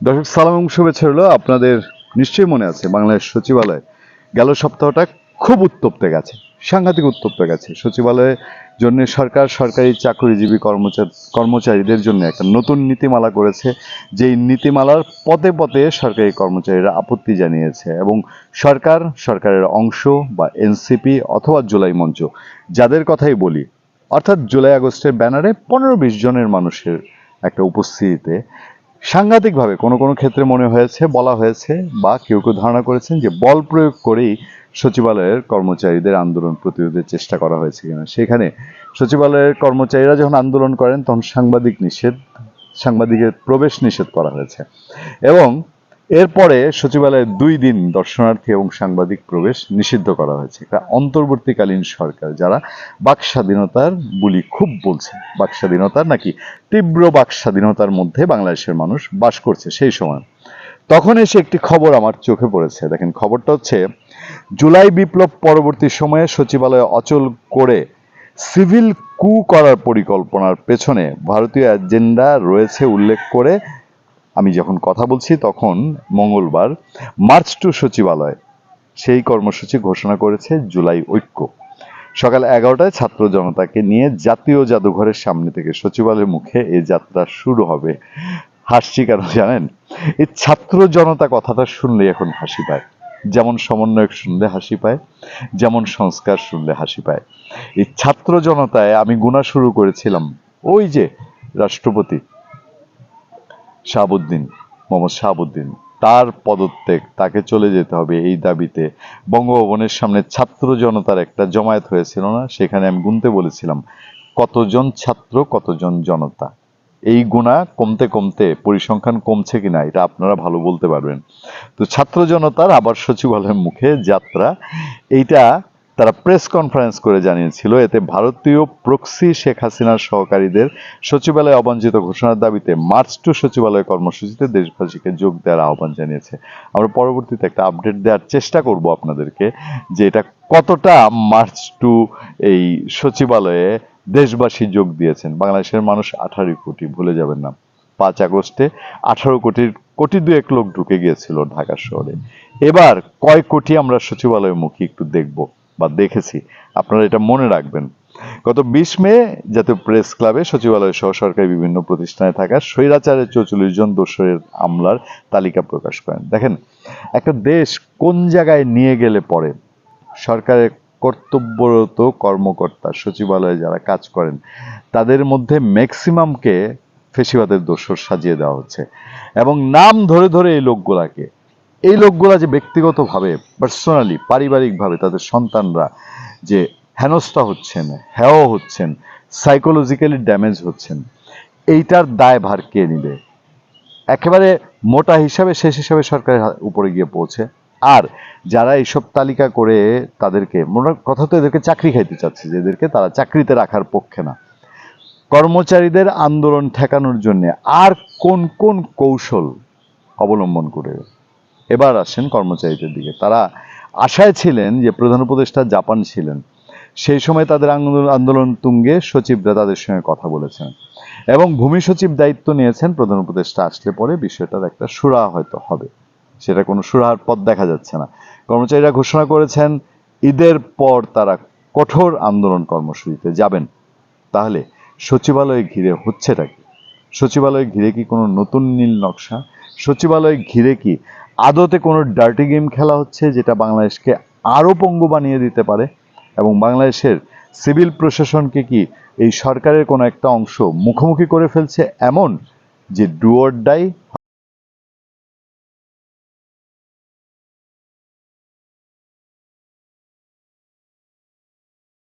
দর্শক সালাম এবং শুভেচ্ছা হলো আপনাদের নিশ্চয়ই মনে আছে, বাংলাদেশ সচিবালয় গেল সপ্তাহটা খুব উত্তপ্তে গেছে, সাংঘাতিক উত্তপ্ত গেছে। সচিবালয়ের জন্য সরকার, সরকারি চাকরিজীবী কর্মচারী কর্মচারীদের জন্য একটা নতুন নীতিমালা করেছে, যেই নীতিমালার পদে পদে সরকারি কর্মচারীরা আপত্তি জানিয়েছে এবং সরকার, সরকারের অংশ বা এনসিপি অথবা জুলাই মঞ্চ, যাদের কথাই বলি, অর্থাৎ জুলাই আগস্টের ব্যানারে পনেরো বিশ জনের মানুষের একটা উপস্থিতিতে সাংঘাতিকভাবে কোনো কোনো ক্ষেত্রে মনে হয়েছে, বলা হয়েছে বা কেউ কেউ ধারণা করেছেন যে বল প্রয়োগ করেই সচিবালয়ের কর্মচারীদের আন্দোলন প্রতিরোধের চেষ্টা করা হয়েছে কিনা। সেখানে সচিবালয়ের কর্মচারীরা যখন আন্দোলন করেন, তখন সাংবাদিক নিষেধ, সাংবাদিকের প্রবেশ নিষেধ করা হয়েছে। এবং এরপরে সচিবালয়ে দুই দিন দর্শনার্থী এবং সাংবাদিক প্রবেশ নিষিদ্ধ করা হয়েছে। এটা অন্তর্বর্তীকালীন সরকার, যারা বাক স্বাধীনতার বুলি খুব বলছে। বাক স্বাধীনতার নাকি তীব্র বাক স্বাধীনতার মধ্যে বাংলাদেশের মানুষ বাস করছে সেই সময়। তখন এসে একটি খবর আমার চোখে পড়েছে। দেখেন, খবরটা হচ্ছে, জুলাই বিপ্লব পরবর্তী সময়ে সচিবালয় অচল করে সিভিল কু করার পরিকল্পনার পেছনে ভারতীয় এজেন্ডা রয়েছে উল্লেখ করে আমি যখন কথা বলছি তখন মঙ্গলবার মার্চ টু সচিবালয় সেই কর্মসূচি ঘোষণা করেছে জুলাই ঐক্য। সকাল এগারোটায় ছাত্র জনতাকে নিয়ে জাতীয় জাদুঘরের সামনে থেকে সচিবালয়ের মুখে এই যাত্রা শুরু হবে। হাসছি কেন জানেন? এই ছাত্র জনতা কথাটা শুনলে এখন হাসি পায়। যেমন সমন্বয়ক শুনলে হাসি পায়, যেমন সংস্কার শুনলে হাসি পায়। এই ছাত্র জনতায় আমি গুণা শুরু করেছিলাম। ওই যে রাষ্ট্রপতি শাহাবুদ্দিন, মোহাম্মদ শাহাবুদ্দিন। তার পদত্যাগ, তাকে চলে যেতে হবে এই দাবিতে। বঙ্গভবনের সামনে ছাত্র জনতার একটা জমায়েত হয়েছিল না? সেখানে আমি গুনতে বলেছিলাম, কতজন ছাত্র, কতজন জনতা? এই গুণা কমতে কমতে পরিসংখ্যান কমছে কিনা, এটা আপনারা ভালো বলতে পারবেন। তো ছাত্র জনতার আবার সচিবালয়ের মুখে যাত্রা, এইটা তারা প্রেস কনফারেন্স করে জানিয়েছিল, এতে ভারতীয় প্রক্সি শেখ হাসিনার সহকারীদের সচিবালয়ে অবাঞ্ছিত ঘোষণার দাবিতে মার্চ টু সচিবালয় কর্মসূচিতে দেশবাসীকে যোগ দেওয়ার আহ্বান জানিয়েছে। আমরা পরবর্তীতে একটা আপডেট দেওয়ার চেষ্টা করব আপনাদেরকে, যে এটা কতটা মার্চ টু এই সচিবালয়ে দেশবাসী যোগ দিয়েছেন। বাংলাদেশের মানুষ আঠারো কোটি, ভুলে যাবেন না। পাঁচ আগস্টে আঠারো কোটির, কোটি দুয়েক লোক ঢুকে গিয়েছিল ঢাকা শহরে। এবার কয় কোটি আমরা সচিবালয় মুখী একটু দেখব। বা দেখেছি, আপনারা এটা মনে রাখবেন। গত বিশ মে জাতীয় প্রেস ক্লাবে সচিবালয় সহ সরকারি বিভিন্ন প্রতিষ্ঠানে থাকা স্বৈরাচারের চৌচল্লিশ জন দোষরের আমলার তালিকা প্রকাশ করেন। দেখেন, একটা দেশ কোন জায়গায় নিয়ে গেলে পরে সরকারের কর্তব্যরত কর্মকর্তা, সচিবালয়ে যারা কাজ করেন, তাদের মধ্যে ম্যাক্সিমামকে ফেসিবাদের দোষর সাজিয়ে দেওয়া হচ্ছে। এবং নাম ধরে ধরে এই লোকগুলাকে এই লোকগুলা যে ব্যক্তিগতভাবে পার্সোনালি পারিবারিকভাবে তাদের সন্তানরা যে হেনস্থা হচ্ছেন, হেয় হচ্ছেন সাইকোলজিক্যালি ড্যামেজ হচ্ছেন, এইটার দায় ভার কে নিবে? একেবারে মোটা হিসাবে, শেষ হিসাবে সরকারের উপরে গিয়ে পৌঁছে। আর যারা এইসব তালিকা করে তাদেরকে মোটা কথা তো এদেরকে চাকরি খাইতে চাচ্ছে, যে এদেরকে তারা চাকরিতে রাখার পক্ষে না। কর্মচারীদের আন্দোলন ঠেকানোর জন্য আর কোন কোন কৌশল অবলম্বন করে এবার আসেন কর্মচারীদের দিকে। তারা আশায় ছিলেন যে প্রধান উপদেষ্টা জাপান ছিলেন। সেই সময় তাদের আন্দোলন তুঙ্গে সচিবরা তাদের সঙ্গে কথা বলেছেন এবং ভূমি সচিব দায়িত্ব নিয়েছেন প্রধান উপদেষ্টা। আসলে পরে বিষয়টার একটা সুরা হয়তো হবে। সেটা কোনো সুরাহার পথ দেখা যাচ্ছে না। কর্মচারীরা ঘোষণা করেছেন, ঈদের পর তারা কঠোর আন্দোলন কর্মসূচিতে যাবেন। তাহলে সচিবালয়ে ঘিরে হচ্ছেটা কি? সচিবালয়ে ঘিরে কি কোনো নতুন নীল নকশা? সচিবালয়ে ঘিরে কি আদতে কোনো ডার্টি গেম খেলা হচ্ছে যেটা বাংলাদেশকে আরও পঙ্গু বানিয়ে দিতে পারে? এবং বাংলাদেশের সিভিল প্রশাসনকে কি এই সরকারের কোনো একটা অংশ মুখোমুখি করে ফেলছে এমন যে ডুয়ার ডাই